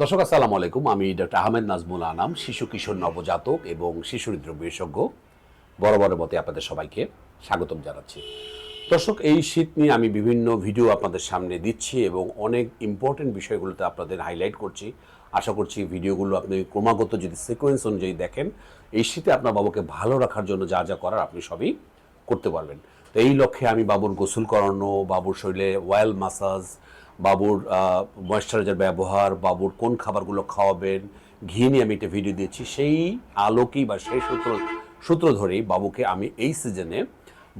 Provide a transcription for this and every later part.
দর্শক, আসসালামু আলাইকুম। আমি ডক্টর আহমেদ নাজমুল আনাম, শিশু কিশোর নবজাতক এবং শিশু হৃদরোগ বিশেষজ্ঞ বড় বড় মতে আপনাদের সবাইকে স্বাগতম জানাচ্ছি। দর্শক, এই শীত নিয়ে আমি বিভিন্ন ভিডিও আপনাদের সামনে দিচ্ছি এবং অনেক ইম্পর্টেন্ট বিষয়গুলোতে আপনাদের হাইলাইট করছি। আশা করছি ভিডিওগুলো আপনি ক্রমাগত যদি সিকোয়েন্স অনুযায়ী দেখেন, এই শীতে আপনার বাবুকে ভালো রাখার জন্য যা যা করার আপনি সবই করতে পারবেন। এই লক্ষ্যে আমি বাবুর গোসল করানো, বাবুর শরীরে ওয়েল মাসাজ বাবুর ময়েশ্চারাইজার ব্যবহার, বাবুর কোন খাবারগুলো খাওয়াবেন, ঘি নিয়ে আমি একটা ভিডিও দিয়েছি। সেই আলোকেই বা সেই সূত্র সূত্র ধরেই বাবুকে আমি এই সিজনে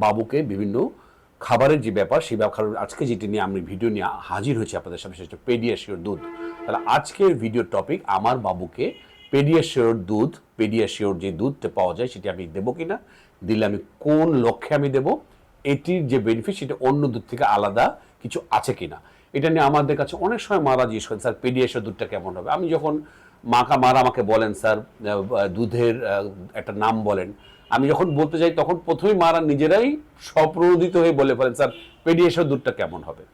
বাবুকে বিভিন্ন খাবারের যে ব্যাপার, সেই ব্যাপার, আজকে যেটি নিয়ে আমি ভিডিও নিয়ে হাজির হয়েছি আপনাদের সামনে, সেটা পেডিয়াশিওর দুধ। তাহলে আজকের ভিডিও টপিক আমার বাবুকে পেডিয়াশিওর দুধ পেডিয়াশিওর যে দুধটা পাওয়া যায়, সেটি আমি দেবো কিনা, দিলে আমি কোন লক্ষ্যে আমি দেবো এটির যে বেনিফিট সেটা অন্য দুধ থেকে আলাদা কিছু আছে কিনা। এটা নিয়ে আমাদের কাছে অনেক সময় মারা জিজ্ঞেস করেন স্যার পেডিয়াশিওর দুধটা কেমন হবে? আমি যখন মাকা মারা আমাকে বলেন, স্যার দুধের একটা নাম বলেন, আমি যখন বলতে যাই, তখন প্রথমেই মারা নিজেরাই স্বপ্রণোদিত হয়ে বলে ফেলেন, স্যার পেডিয়াশিওর দুধটা কেমন হবে?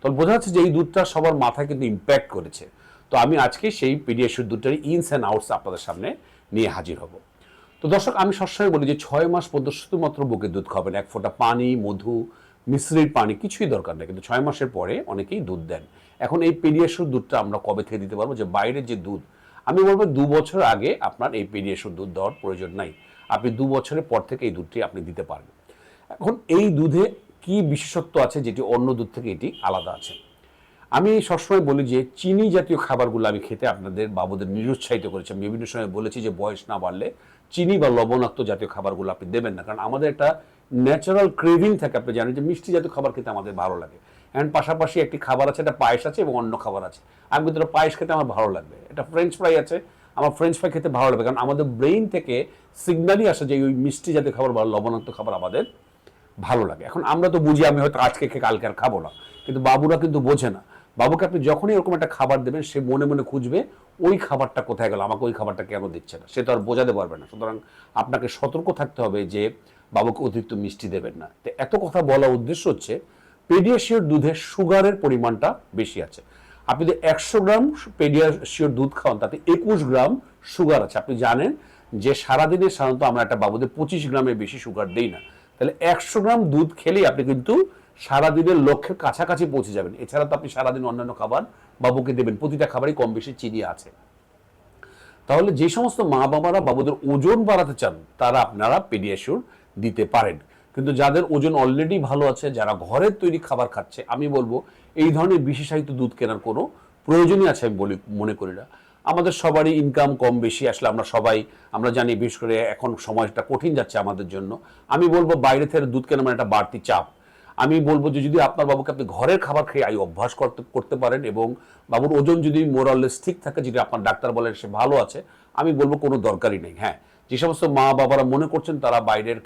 তখন বোঝা যাচ্ছে যে এই দুধটা সবার মাথায় কিন্তু ইম্প্যাক্ট করেছে। তো আমি আজকে সেই পেডিয়াশিওর দুধটার ইনস অ্যান্ড আউটস আপনাদের সামনে নিয়ে হাজির হব। তো দর্শক, আমি সবসময় বলি যে ছয় মাস পর্যন্ত শুধুমাত্র বুকের দুধ খাবেন। এক ফোঁটা পানি, মধু, মিশ্রির পানি, কিছুই দরকার নেই। কিন্তু ছয় মাসের পরে অনেকেই দুধ দেন। এখন এই পেডিয়াশোর দুধটা আমরা কবে থেকে দিতে পারব? যে বাইরের যে দুধ, আমি বলব দু বছর আগে আপনার এই পেডিয়াশোর দুধ দেওয়ার প্রয়োজন নাই। আপনি দু বছরের পর থেকে এই দুধটি আপনি দিতে পারবেন। এখন এই দুধে কি বিশেষত্ব আছে যেটি অন্য দুধ থেকে এটি আলাদা আছে? আমি সবসময় বলি যে, চিনি জাতীয় খাবারগুলো আমি খেতে আপনাদের বাবুদের নিরুৎসাহিত করেছি। আমি বিভিন্ন সময় বলেছি যে, বয়স না বাড়লে চিনি বা লবণাক্ত জাতীয় খাবারগুলো আপনি দেবেন না। কারণ আমাদের একটা ন্যাচারাল ক্রেভিং থাকে। আপনি জানেন যে, মিষ্টি জাতীয় খাবার খেতে আমাদের ভালো লাগে। অ্যান্ড পাশাপাশি একটি খাবার আছে, একটা পায়েস আছে এবং অন্য খাবার আছে। আমি কিন্তু পায়েস খেতে আমার ভালো লাগবে। এটা ফ্রেঞ্চ ফ্রাই আছে, আমার ফ্রেঞ্চ ফ্রাই খেতে ভালো লাগবে। কারণ আমাদের ব্রেইন থেকে সিগন্যালই আসে যে, ওই মিষ্টি জাতীয় খাবার বা লবণাক্ত খাবার আমাদের ভালো লাগে। এখন আমরা তো বুঝি, আমি হয়তো আজকে খেয়ে কালকে আর খাব না। কিন্তু বাবুরা কিন্তু বোঝে না। বাবুকে আপনি যখনই এরকম একটা খাবার দেবেন, সে মনে মনে খুঁজবে, ওই খাবারটা কোথায় গেল? আমাকে ওই খাবারটা কেন দিচ্ছে না? সে তো আর বোঝাতে পারবে না। সুতরাং আপনাকে সতর্ক থাকতে হবে যে বাবুকে অতিরিক্ত মিষ্টি দেবেন না। তো এত কথা বলা উদ্দেশ্য হচ্ছে, পেডিয়াশিওর দুধে সুগারের পরিমাণটা বেশি আছে। আপনি যদি একশো গ্রাম পেডিয়াশিওর দুধ খাওয়ান তাতে একুশ গ্রাম সুগার আছে। আপনি জানেন যে সারাদিনে সাধারণত আমরা একটা বাবুদের পঁচিশ গ্রামের বেশি সুগার দেই না। তাহলে একশো গ্রাম দুধ খেলেই আপনি কিন্তু সারাদিনের লক্ষ্যের কাছাকাছি পৌঁছে যাবেন। এছাড়া তো আপনি সারাদিন অন্যান্য খাবার বাবুকে দেবেন, প্রতিটা খাবারই কম বেশি চিনি আছে। তাহলে যে সমস্ত মা বাবারা বাবুদের ওজন বাড়াতে চান, তারা আপনারা পেডিয়াশিওর দিতে পারেন। কিন্তু যাদের ওজন অলরেডি ভালো আছে, যারা ঘরের তৈরি খাবার খাচ্ছে, আমি বলব, এই ধরনের বিশেষায়িত দুধ কেনার কোনো প্রয়োজনই আছে আমি বলি, মনে করি না। আমাদের সবারই ইনকাম কম বেশি আসলে আমরা সবাই, আমরা জানি বিশেষ করে এখন সময়টা কঠিন যাচ্ছে আমাদের জন্য। আমি বলব বাইরে থেকে দুধ কেনা মানে একটা বাড়তি চাপ। আমি বলব যে যদি আপনার বাবুকে আপনি ঘরের খাবার খেয়ে আই অভ্যাস করতে করতে পারেন এবং বাবুর ওজন যদি মোরাললেস ঠিক থাকে যদি আপনার ডাক্তার বলেন সে ভালো আছে, আমি বলব কোনো দরকারই নেই। হ্যাঁ যে সমস্ত মা বাবারা মনে করছেন তারা বাইরের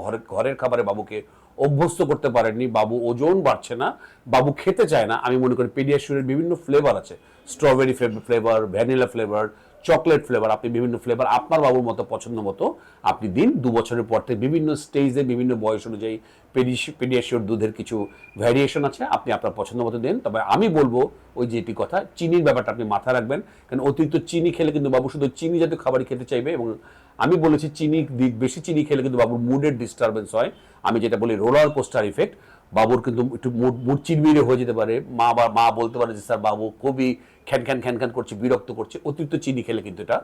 ঘরের ঘরের খাবারে বাবুকে অভ্যস্ত করতে পারেননি, বাবু ওজন বাড়ছে না, বাবু খেতে চায় না, আমি মনে করি পেডিয়াশিওরের বিভিন্ন ফ্লেভার আছে। Strawberry flavour vanilla flavour chocolate flavour, আপনি বিভিন্ন ফ্লেভার আপনার বাবুর মতো, পছন্দ মতো আপনি দিন দু বছরের পর থেকে বিভিন্ন স্টেজে বিভিন্ন বয়স অনুযায়ী পেডিয়াশিওর দুধের কিছু ভ্যারিয়েশন আছে, আপনি আপনার পছন্দ মতো দেন। তবে আমি বলব ওই যেটি কথা, চিনির ব্যাপারটা আপনি মাথায় রাখবেন, কারণ অতিরিক্ত চিনি খেলে কিন্তু বাবু শুধু চিনি জাতীয় খাবারই খেতে চাইবে এবং আমি বলেছি চিনি বেশি চিনি খেলে কিন্তু বাবুর মুডের ডিস্টারবেন্স হয়। আমি যেটা বলি রোলার কোস্টার ইফেক্ট বাবুর কিন্তু একটু মুড চিরমিরে হয়ে যেতে পারে। মা বা, মা বলতে পারে যে, স্যার, বাবু খুবই খ্যান খ্যান খ্যান খ্যান করছে, বিরক্ত করছে। অতিরিক্ত চিনি খেলে কিন্তু এটা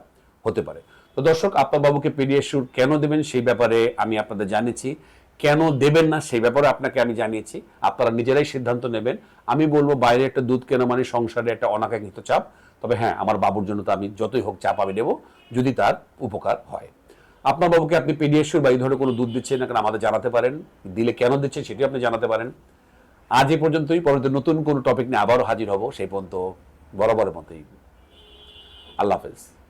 হতে পারে। তো দর্শক, আপনার বাবুকে পেডিয়াশিওর কেন দেবেন সেই ব্যাপারে আমি আপনাদের জানিয়েছি। কেন দেবেন না সেই ব্যাপারে আপনাকে আমি জানিয়েছি। আপনারা নিজেরাই সিদ্ধান্ত নেবেন। আমি বলব, বাইরে একটা দুধ কেনা মানে সংসারে একটা অনাকাঙ্ক্ষিত চাপ। তবে হ্যাঁ আমার বাবুর জন্য তো আমি যতই হোক চাপ আমি নেব যদি তার উপকার হয়। আপনার বাবুকে আপনি পেডিয়াশিওর বা এই ধরনের কোনো দুধ দিচ্ছেন না কেন আমাদের জানাতে পারেন। দিলে কেন দিচ্ছেন সেটি আপনি জানাতে পারেন। আজ এ পর্যন্তই, পরবর্তী নতুন কোনো টপিক নিয়ে আবারও হাজির হব, সেই পর্যন্ত বরাবরের মতোই। আল্লাহ হাফেজ।